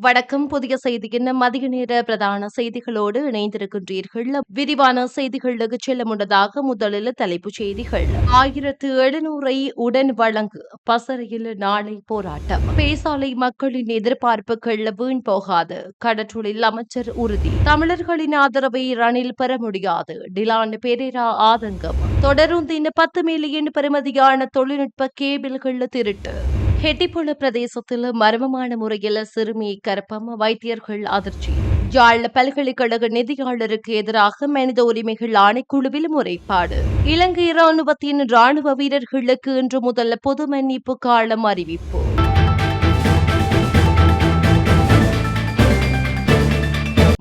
வணக்கம். புதிய செய்தியின் மதிய நேர பிரதான செய்திகளோடு இணைந்திருக்கின்றீர்கள். விரிவான செய்திகளுக்கு செல்ல முன்னதாக முதலில் தலைப்புச் செய்திகள். ஆயிரத்து எழுநூறை உடன் வழங்கு பசறையில் நாளை போராட்டம். பேசாலை மக்களின் எதிர்பார்ப்புகள் வீண் போகாது. கடற்றொழில் அமைச்சர் உறுதி. தமிழர்களின் ஆதரவை ரணில் பெற முடியாது. டிலான் பெரேரா ஆதங்கம். தொடருந்தின் பத்து மில்லியன் பெறுமதியான தொழில்நுட்ப கேபிள்கள் திருட்டு. ஹெட்டிப்புல பிரதேசத்தில் மர்மமான முறையில் சிறுமி கற்பம் வைத்தியர்கள் அதிர்ச்சி. யாழ் பல்கலைக்கழக நிதியாளருக்கு எதிராக மனித உரிமைகள் ஆணைக்குழுவில் முறைப்பாடு. இலங்கை ராணுவத்தின் ராணுவ வீரர்களுக்கு இன்று முதல் பொது மன்னிப்பு காலம் அறிவிப்பு.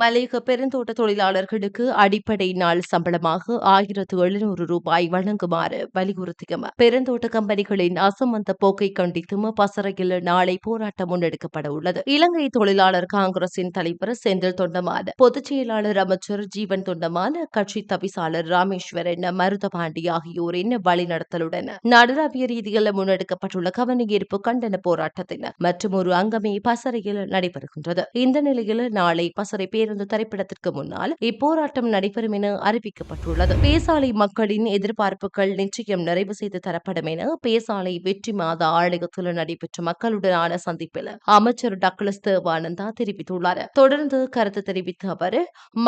மலையக பெருந்தோட்ட தொழிலாளர்களுக்கு அடிப்படை நாள் சம்பளமாக ஆயிரத்து எழுநூறு ரூபாய் வழங்குமாறு வலியுறுத்தியும். பெருந்தோட்ட கம்பெனிகளின் அசமந்த போக்கை கண்டித்தும் பசறையில் நாளை போராட்டம் முன்னெடுக்கப்பட உள்ளது இலங்கை தொழிலாளர் காங்கிரசின் தலைவர் செந்தில் தொண்டமான் பொதுச் செயலாளர் அமைச்சர் ஜீவன் தொண்டமான் கட்சி தவிசாளர் ராமேஸ்வரன் மருதபாண்டி ஆகியோரின் வழிநடத்தலுடன் நடுராவிய ரீதியில் முன்னெடுக்கப்பட்டுள்ள கவனஈர்ப்பு கண்டன போராட்டத்தின் மற்றும் ஒரு அங்கமே பசறையில் நடைபெறுகின்றது. இந்த நிலையில் நாளை பசறை இருந்த திரைப்படத்திற்கு முன்னால் இப்போராட்டம் நடைபெறும் என அறிவிக்கப்பட்டுள்ளது. பேசாலை மக்களின் எதிர்பார்ப்புகள் நிச்சயம் நிறைவு செய்து தரப்படும் என பேசாலை வெற்றி மாத ஆலயத்தில் நடைபெற்ற மக்களுடனான சந்திப்பில் அமைச்சர் டக்ளஸ் தேவானந்தா தெரிவித்துள்ளார். தொடர்ந்து கருத்து தெரிவித்த அவர்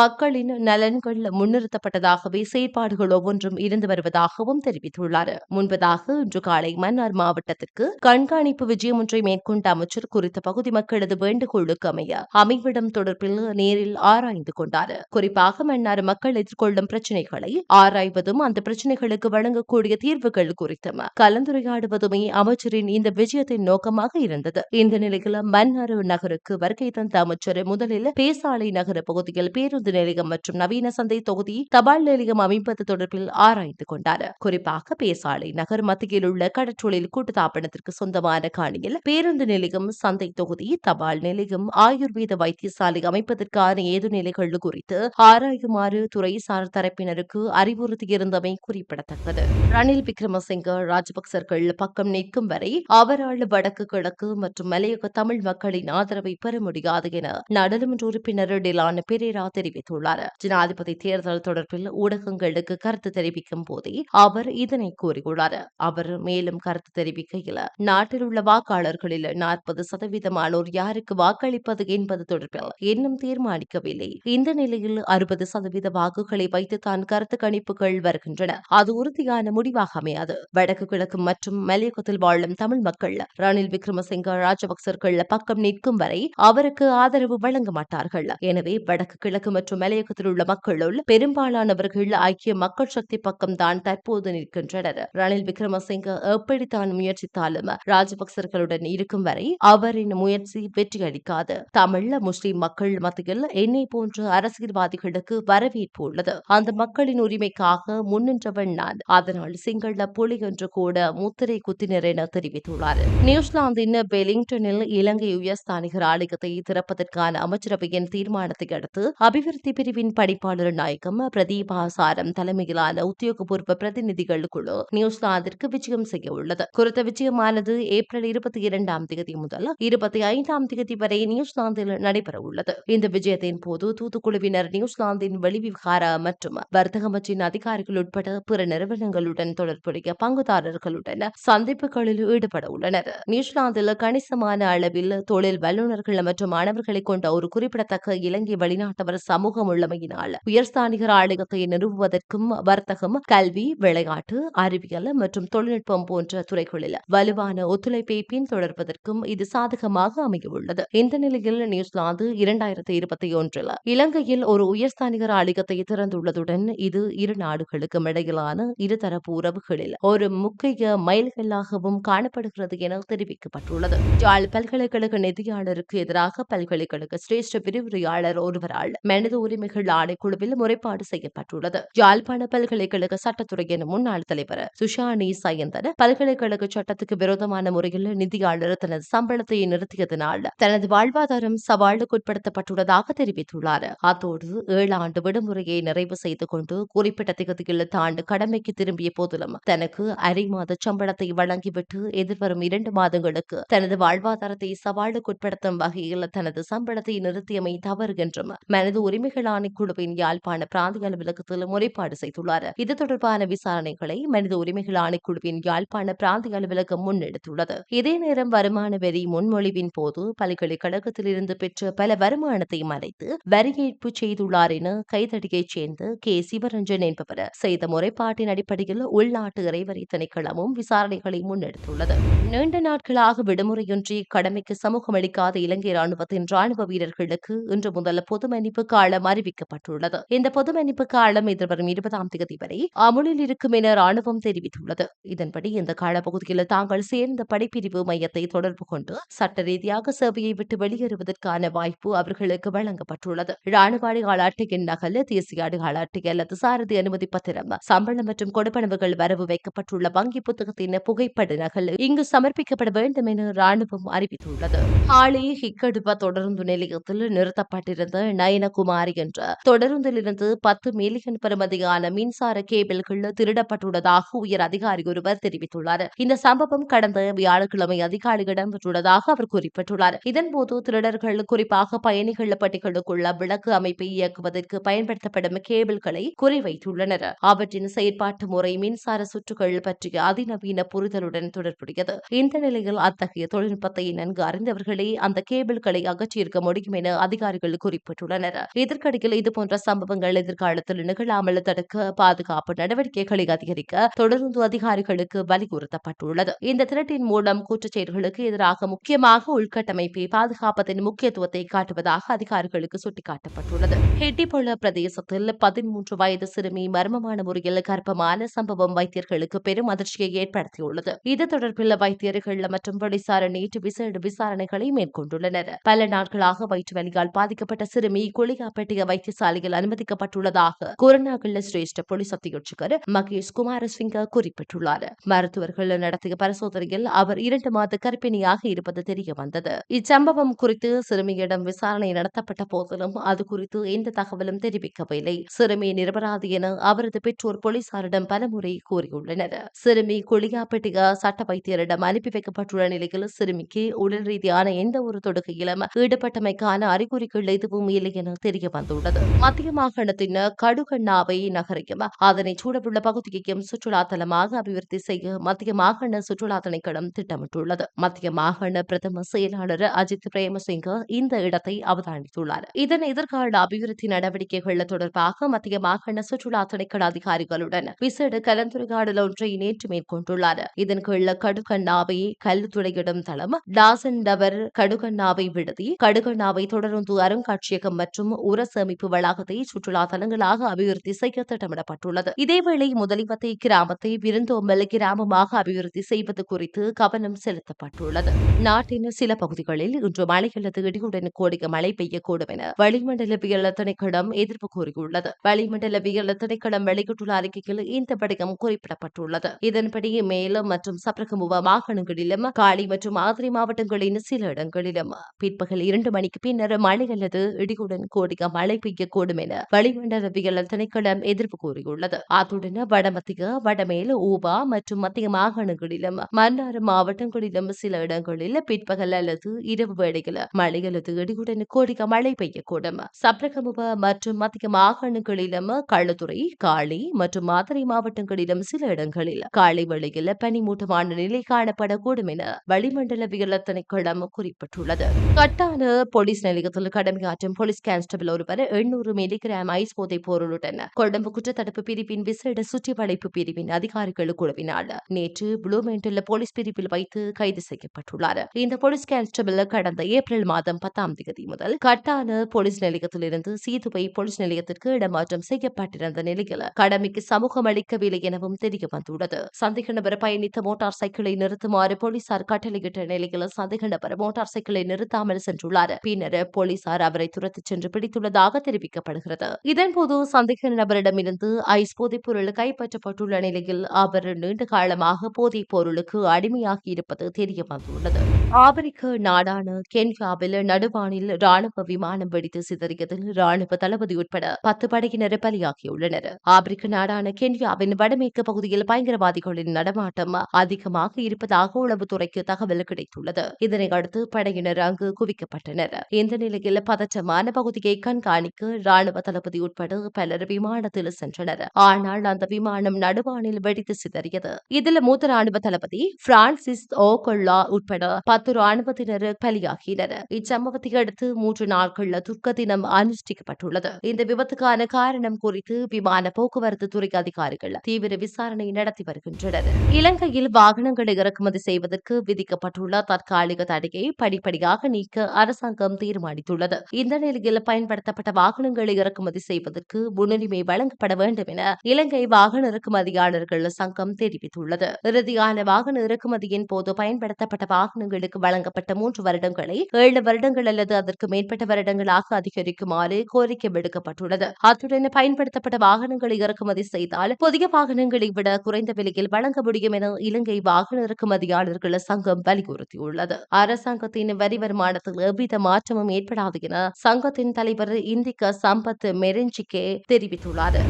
மக்களின் நலன்கள் முன்னிறுத்தப்பட்டதாகவே செயற்பாடுகள் ஒவ்வொன்றும் இருந்து வருவதாகவும் தெரிவித்துள்ளார். முன்பதாக இன்று காலை மன்னார் மாவட்டத்திற்கு கண்காணிப்பு விஜயம் ஒன்றை மேற்கொண்ட அமைச்சர் குறித்த பகுதி மக்களது வேண்டுகோளுக்கு அமைய அமைவிடம் தொடர்பில் நேரில் ஆராய்ந்து கொண்டார். குறிப்பாக மன்னார் மக்கள் எதிர்கொள்ளும் பிரச்சினைகளை ஆராய்வதும் அந்த பிரச்சினைகளுக்கு வழங்கக்கூடிய தீர்வுகள் குறித்தும் கலந்துரையாடுவதுமே அமைச்சரின் இந்த விஜயத்தின் நோக்கமாக இருந்தது. இந்த நிலையில் மன்னார் நகருக்கு வருகை தந்த அமைச்சர் முதலில் பேசாலை நகர பகுதியில் பேருந்து நிலையம் மற்றும் நவீன சந்தை தொகுதி தபால் நிலையம் அமைப்பது தொடர்பில் ஆராய்ந்து கொண்டார். குறிப்பாக பேசாலை நகர் மத்தியில் உள்ள கடற்றொழில் கூட்டுத்தாபனத்திற்கு சொந்தமான காணியில் பேருந்து நிலையம் சந்தை தொகுதி தபால் நிலையம் ஆயுர்வேத வைத்தியசாலை அமைப்பதற்கான ஏது நிலைகள் குறித்து ஆராயுமாறு துறைசார் தரப்பினருக்கு அறிவுறுத்தியிருந்தமை குறிப்பிடத்தக்கது. ரணில் விக்ரமசிங்க ராஜபக்சர்கள் பக்கம் நிற்கும் வரை அவரால் வடக்கு கிழக்கு மற்றும் மலையக தமிழ் மக்களின் ஆதரவை பெற முடியாது என நாடாளுமன்ற உறுப்பினர் டிலான் பெரேரா தெரிவித்துள்ளார். ஜனாதிபதி தேர்தல் தொடர்பில் ஊடகங்களுக்கு கருத்து தெரிவிக்கும் போதே அவர் இதனை கூறியுள்ளார். அவர் மேலும் கருத்து தெரிவிக்கையில் நாட்டில் உள்ள வாக்காளர்களில் நாற்பது சதவீதமானோர் யாருக்கு வாக்களிப்பது என்பது தொடர்பில் இன்னும் தீர்மானிக்க தீர்மானிக்கவில்லை இந்த நிலையில் அறுபது சதவீத வாக்குகளை வைத்து தான் கருத்து கணிப்புகள் வருகின்றன. அது உறுதியான முடிவாக அமையாது. வடக்கு கிழக்கு மற்றும் மலையகத்தில் வாழும் தமிழ் மக்கள் ரணில் விக்ரமசிங்க ராஜபக்சர்கள் பக்கம் நிற்கும் வரை அவருக்கு ஆதரவு வழங்க மாட்டார்கள். எனவே வடக்கு கிழக்கு மற்றும் மலையகத்தில் உள்ள மக்களுள் பெரும்பாலானவர்கள் ஐக்கிய மக்கள் சக்தி பக்கம் தான் தற்போது நிற்கின்றனர். ரணில் விக்ரமசிங்க எப்படித்தான் முயற்சித்தாலும் ராஜபக்சர்களுடன் இருக்கும் வரை அவரின் முயற்சி வெற்றியளிக்காது. தமிழ் முஸ்லிம் மக்கள் மத்தியில் என்னை போன்ற அரசியல்வாதிகளுக்கு வரவேற்பு உள்ளது. அந்த மக்களின் உரிமைக்காக முன்னின்றவன் நான். அதனால் சிங்கள புலி என்று கூட முத்திரை குத்தினர் என தெரிவித்துள்ளார். நியூசிலாந்தின் வெலிங்டனில் இலங்கை உயர்ஸ்தானிகர் ஆலயத்தை திறப்பதற்கான அமைச்சரவையின் தீர்மானத்தை அடுத்து அபிவிருத்தி பிரிவின் பணிப்பாளர் நாயகம் பிரதீபாசாரம் தலைமையிலான உத்தியோகபூர்வ பிரதிநிதிகள் குழு நியூசிலாந்திற்கு விஜயம் செய்ய உள்ளது. குறித்த விஜயமானது ஏப்ரல் இருபத்தி இரண்டாம் தேதி முதல் இருபத்தி ஐந்தாம் தேதி வரை நியூசிலாந்தில் நடைபெற உள்ளது. இந்த விஜயத்தின் போது தூத்துக்குழுவினர் நியூசிலாந்தின் வெளிவிவகார மற்றும் வர்த்தக அமைச்சின் அதிகாரிகள் உட்பட பிற நிறுவனங்களுடன் தொடர்புடைய பங்குதாரர்களுடன் சந்திப்புகளில் ஈடுபட உள்ளனர். நியூசிலாந்தில் கணிசமான அளவில் தொழில் வல்லுநர்கள் மற்றும் மாணவர்களை கொண்ட ஒரு குறிப்பிடத்தக்க இலங்கை வெளிநாட்டவர் சமூகம் உள்ளமையினால் உயர்ஸ்தானிகர் ஆலயத்தை நிறுவுவதற்கும் வர்த்தகம் கல்வி விளையாட்டு அறிவியல் மற்றும் தொழில்நுட்பம் போன்ற துறைகளில் வலுவான ஒத்துழைப்பை பின்தொடர்வதற்கும் இது சாதகமாக அமையவுள்ளது இந்த நிலையில் நியூசிலாந்து இரண்டாயிரத்தி இருபத்தி ஒன்றில். இலங்கையில் ஒரு உயர்ஸ்தானிகர் ஆலயத்தை திறந்துள்ளதுடன் இது இரு நாடுகளுக்கும் இடையிலான இருதரப்பு உறவுகளில் ஒரு முக்கிய மைல்கல்லாகவும் காணப்படுகிறது என தெரிவிக்கப்பட்டுள்ளது. யாழ் பல்கலைக்கழக நிதியாளருக்கு எதிராக பல்கலைக்கழக சிரேஷ்ட விரிவுரையாளர் ஒருவரால் மனித உரிமைகள் ஆணைக்குழுவில் முறைப்பாடு செய்யப்பட்டுள்ளது. யாழ்ப்பாண பல்கலைக்கழக சட்டத்துறையின் முன்னாள் தலைவர் சுஷானி சயந்தன் பல்கலைக்கழக சட்டத்துக்கு விரோதமான முறையில் நிதியாளர் தனது சம்பளத்தை நிறுத்தியதனால் தனது வாழ்வாதாரம் சவாலுக்குட்படுத்தப்பட்டுள்ளதாக தெரிவித்துள்ளார். அத்தோடு ஏழு ஆண்டு விடுமுறையை நிறைவு செய்து கொண்டு குறிப்பிட்ட திகதியில் தான் கடமைக்கு திரும்பிய போதிலும் தனக்கு அரை மாத சம்பளத்தை வழங்கிவிட்டு எதிர்வரும் இரண்டு மாதங்களுக்கு தனது வாழ்வாதாரத்தை சவாலுக்குட்படுத்தும் வகையில் தனது சம்பளத்தை நிறுத்தியமை தவறு என்றும் மனித உரிமைகள் ஆணைக்குழுவின் யாழ்ப்பாண பிராந்திய அலுவலகத்தில் முறைப்பாடு செய்துள்ளார். இது தொடர்பான விசாரணைகளை மனித உரிமைகள் ஆணைக்குழுவின் யாழ்ப்பாண பிராந்திய அலுவலகம் முன்னெடுத்துள்ளது. இதே நேரம் வருமான வரி முன்மொழிவின் போது பல்கலைக்கழகத்தில் இருந்து பெற்ற பல வருமானத்தை வைத்து வரி ஏற்பு செய்துள்ளார் என கைதடியைச் சேர்ந்த கே. சிவரஞ்சன் என்பவர் செய்த முறைப்பாட்டின் அடிப்படையில் உள்நாட்டு இறைவரி திணைக்களமும் விசாரணைகளை முன்னெடுத்துள்ளது. நீண்ட நாட்களாக விடுமுறையின்றி கடமைக்கு சமூகம் அளிக்காத இலங்கை ராணுவத்தின் ராணுவ வீரர்களுக்கு இன்று முதல் பொது மன்னிப்பு காலம் அறிவிக்கப்பட்டுள்ளது. இந்த பொது மன்னிப்பு காலம் எதிர்வரும் இருபதாம் தேதி வரை அமுலில் இருக்கும் என ராணுவம் தெரிவித்துள்ளது. இதன்படி இந்த காலப்பகுதியில் தாங்கள் சேர்ந்த படைப்பிரிவு மையத்தை தொடர்பு கொண்டு சட்ட ரீதியாக சேவையை விட்டு வெளியேறுவதற்கான வாய்ப்பு அவர்களுக்கு வழங்க வழங்கப்பட்டுள்ளது. ராணுவ அடையாள அட்டையின் நகல் தேசிய அடையாள அட்டை அல்லது சாரதி அனுமதி பத்திரம் சம்பளம் மற்றும் கொடுப்பனவுகள் வரவு வைக்கப்பட்டுள்ள வங்கி புத்தகத்தின் புகைப்பட நகல் இங்கு சமர்ப்பிக்கப்பட வேண்டும் என ராணுவம் அறிவித்துள்ளது. ஹாலி ஹிக்கடுப தொடருந்து நிலையத்தில் நிறுத்தப்பட்டிருந்த நயனகுமாரி என்ற தொடருந்திலிருந்து பத்து மில்லியன் பெறுமதியான மின்சார கேபிள்கள் திருடப்பட்டுள்ளதாக உயர் அதிகாரி ஒருவர் தெரிவித்துள்ளார். இந்த சம்பவம் கடந்த வியாழக்கிழமை அதிகாரிகளிடம் இடம்பெற்றுள்ளதாக அவர் குறிப்பிட்டுள்ளார். இதன்போது திருடர்கள் குறிப்பாக பயணிகள் பட்டிகள் பட்டிகளுக்குள்ள விளக்கு அமைப்பை இயக்குவதற்கு பயன்படுத்தப்படும் கேபிள்களை குறிவைத்துள்ளனர். அவற்றின் செயற்பாட்டு முறை மின்சார சுற்றுகள் பற்றிய அதிநவீன புரிதலுடன் தொடர்புடையது. இந்த நிலையில் அத்தகைய தொழில்நுட்பத்தை நன்கு அறிந்தவர்களே அந்த கேபிள்களை அகற்றியிருக்க முடியும் என அதிகாரிகள் குறிப்பிட்டுள்ளனர். இதற்கிடையில் இதுபோன்ற சம்பவங்கள் எதிர்காலத்தில் நிகழாமல் தடுக்க பாதுகாப்பு நடவடிக்கைகளை அதிகரிக்க தொடர்ந்து அதிகாரிகளுக்கு வலியுறுத்தப்பட்டுள்ளது. இந்த திரட்டின் மூலம் குற்றச்செயல்களுக்கு எதிராக முக்கியமாக உள்கட்டமைப்பை பாதுகாப்பதன் முக்கியத்துவத்தை காட்டுவதாக அதிகாரிகள் அதிகாரிகளுக்கு சுட்டிக்காட்டப்பட்டுள்ளது. ஹெட்டிபொல பிரதேசத்தில் பதிமூன்று வயது சிறுமி மர்மமான முறையில் கர்ப்பமான சம்பவம் வைத்தியர்களுக்கு பெரும் அதிர்ச்சியை ஏற்படுத்தியுள்ளது. இது தொடர்பில் வைத்தியர்கள் மற்றும் போலீசார் நேற்று விசேட விசாரணைகளை மேற்கொண்டுள்ளனர். பல நாட்களாக வயிற்று வலியால் பாதிக்கப்பட்ட சிறுமி குளிகாப்பட்டிய வைத்தியசாலையில் அனுமதிக்கப்பட்டுள்ளதாக குருநாகல்ல சிரேஷ்ட போலீஸ் அத்தியட்சகர் மகேஷ் குமாரசிங்க குறிப்பிட்டுள்ளார். மருத்துவர்கள் நடத்திய பரிசோதனையில் அவர் இரண்டு மாத கர்ப்பிணியாக இருப்பது தெரிய வந்தது இச்சம்பவம் குறித்து சிறுமியிடம் விசாரணை நடத்தப்பட்ட போதிலும் அது குறித்து எந்த தகவலும் தெரிவிக்கவில்லை. சிறுமி நிரபராதி என அவரது பெற்றோர் போலீசாரிடம் பலமுறை கூறியுள்ளனர். சிறுமி குளியாப்பட்டிய சட்ட வைத்தியரிடம் அனுப்பி வைக்கப்பட்டுள்ள நிலையில் சிறுமிக்கு உடல் ரீதியான எந்த ஒரு தொடுகையிலும் ஈடுபட்டமைக்கான அறிகுறிகள் எதுவும் இல்லை என தெரிய வந்துள்ளது மத்திய மாகாணத்தின் கடுகண்ணாவை நகரையும் அதனை சூழவுள்ள பகுதியையும் சுற்றுலா தலமாக அபிவிருத்தி செய்ய மத்திய மாகாண சுற்றுலா திணைக்களம் திட்டமிட்டுள்ளது. மத்திய மாகாண பிரதம செயலாளர் அஜித் பிரேமசிங்க இந்த இடத்தை அவதானித்துள்ளார். இதன் எதிர்கால அபிவிருத்தி நடவடிக்கைகள் தொடர்பாக மத்திய மாகாண சுற்றுலா திணைக்கள அதிகாரிகளுடன் விசேட கலந்துரையாடல் ஒன்றை நேற்று மேற்கொண்டுள்ளார். இதன் கீழ் கடுகண்ணாவை கல்லுத்துறையிடும் தளம் டாசன் டவர் கடுகண்ணாவை விடுதி கடுகண்ணாவை தொடர்ந்து அருங்காட்சியகம் மற்றும் உர சேமிப்பு வளாகத்தை சுற்றுலா தலங்களாக அபிவிருத்தி செய்ய திட்டமிடப்பட்டுள்ளது. இதேவேளை முதலிவத்தை கிராமத்தை விருந்தோம்பல் கிராமமாக அபிவிருத்தி செய்வது குறித்து கவனம் செலுத்தப்பட்டுள்ளது. நாட்டின் சில பகுதிகளில் இன்று மழை அல்லது இடியுடன் கூடிய மழை பெய்யக்கூடும் என வளிமண்டலவியல் திணைக்களம் எதிர்ப்பு கூறியுள்ளது வளிமண்டலவியல் திணைக்களம் வெளியிட்டுள்ள அறிக்கையில் இந்த படிகம் குறிப்பிடப்பட்டுள்ளது இதன்படி மேலும் மற்றும் சப்ரகமுவ மாகாணங்களிலும் காளி மற்றும் ஆதிரி மாவட்டங்களின் சில இடங்களிலும் பிற்பகல் இரண்டு மணிக்கு பின்னர் மழை அல்லது இடியுடன் கூடிய மழை பெய்யக்கூடும் என வளிமண்டலவியல் திணைக்களம் எதிர்ப்பு கூறியுள்ளது அத்துடன் வடமத்திய வடமேல் ஊபா மற்றும் மத்திய மாகாணங்களிலும் மன்னார் மாவட்டங்களிலும் சில இடங்களில் பிற்பகல் அல்லது இரவு வேளையில் மழை அல்லது இடியுடன் கூடிய மழை மழை பெய்யக்கூடும். சப்ரகமுவ மற்றும் மத்திய மாகாணங்களிலும் களுத்துறை காளி மற்றும் மாதிரி மாவட்டங்களிலும் சில இடங்களில் காலை வேளையில் பனிமூட்டமான நிலை காணப்படக்கூடும் என வளிமண்டலவியல் திணைக்களம் குறிப்பிட்டுள்ளது. கட்டான போலீஸ் நிலையத்தில் கடமையாற்றும் போலீஸ் கான்ஸ்டபிள் ஒருவர் எண்ணூறு மில்லிகிராம் ஐஸ் போதைப் பொருளுடன் கொழும்பு குற்றத்தடுப்பு பிரிவின் விசேட சுற்றிவளைப்பு பிரிவின் அதிகாரிகள் குழுவினால் நேற்று புளூமெண்டில் போலீஸ் பிரிவில் வைத்து கைது செய்யப்பட்டுள்ளார். இந்த போலீஸ் கான்ஸ்டபிள் கடந்த ஏப்ரல் மாதம் பத்தாம் தேதி முதல் கட்டான போலீஸ் நிலையத்திலிருந்து சீதுவை போலீஸ் நிலையத்திற்கு இடமாற்றம் செய்யப்பட்டிருந்த நிலையில் கடமைக்கு சமூகம் அளிக்கவில்லை எனவும் தெரிய வந்துள்ளது. சந்தேக நபர் பயணித்த மோட்டார் சைக்கிளை நிறுத்துமாறு போலீசார் கட்டளையிட்ட நிலையில் சந்தேக நபர் மோட்டார் சைக்கிளை நிறுத்தாமல் சென்றுள்ளார். பின்னர் போலீசார் அவரை துரத்துச் சென்று பிடித்துள்ளதாக தெரிவிக்கப்படுகிறது. இதன்போது சந்தேக நபரிடமிருந்து ஐஸ் போதைப் பொருள் கைப்பற்றப்பட்டுள்ள நிலையில் அவர் நீண்ட காலமாக போதைப் பொருளுக்கு அடிமையாகி இருப்பது தெரிய வந்துள்ளது. ஆப்பிரிக்க நாடான கென்யாவில் நடுவானில் ராணுவ விமான வானம் வெடித்து சிதறியதில் ராணுவ தளபதி உட்பட பத்து படையினர் பலியாகியுள்ளனர் ஆப்பிரிக்க நாடான கென்யாவின் வடமேற்கு பகுதியில் பயங்கரவாதிகளின் நடமாட்டம் அதிகமாக இருப்பதாக உளவுத்துறைக்கு தகவல் கிடைத்துள்ளது. இதனை அடுத்து படையினர் அங்கு குவிக்கப்பட்டனர். இந்த நிலையில் பதற்றமான பகுதியை கண்காணிக்க ராணுவ தளபதி உட்பட பலர் விமானத்தில் சென்றனர். ஆனால் அந்த விமானம் நடுவானில் வெடித்து சிதறியது. இதில் மூத்த ராணுவ தளபதி பிரான்சிஸ் ஓகொல்லா உட்பட பத்து ராணுவத்தினர் பலியாகினர் இச்சம்பவத்தை அடுத்து மூன்று நாட்கள் துர்க்க தினம் அனுஷ்டிக்கப்பட்டுள்ளது. இந்த விபத்துக்கான காரணம் குறித்து விமான போக்குவரத்து துறை அதிகாரிகள் தீவிர விசாரணை நடத்தி வருகின்றனர். இலங்கையில் வாகனங்களை இறக்குமதி செய்வதற்கு விதிக்கப்பட்டுள்ள தற்காலிக தடையை படிப்படியாக நீக்க அரசாங்கம் தீர்மானித்துள்ளது. இந்த நிலையில் பயன்படுத்தப்பட்ட வாகனங்களை இறக்குமதி செய்வதற்கு முன்னுரிமை வழங்கப்பட வேண்டும் என இலங்கை வாகன இறக்குமதியாளர்கள் சங்கம் தெரிவித்துள்ளது. இறுதியான வாகன இறக்குமதியின் போது பயன்படுத்தப்பட்ட வாகனங்களுக்கு வழங்கப்பட்ட மூன்று வருடங்களை ஏழு வருடங்கள் அல்லது அதற்கு மேற்பட்ட மடங்களாக அதிகரிக்குமாறு கோரிக்கை விடுக்கப்பட்டுள்ளது. அத்துடன் பயன்படுத்தப்பட்ட வாகனங்களை இறக்குமதி செய்தால் புதிய வாகனங்களை விட குறைந்த விலையில் வழங்க முடியும் என இலங்கை வாகன இறக்குமதியாளர்கள் சங்கம் வலியுறுத்தியுள்ளது. அரசாங்கத்தின் வரி வருமானத்தில் எவ்வித மாற்றமும் ஏற்படாது என சங்கத்தின் தலைவர் இந்திக்க சம்பத் மெரெஞ்சிகே தெரிவித்துள்ளார்.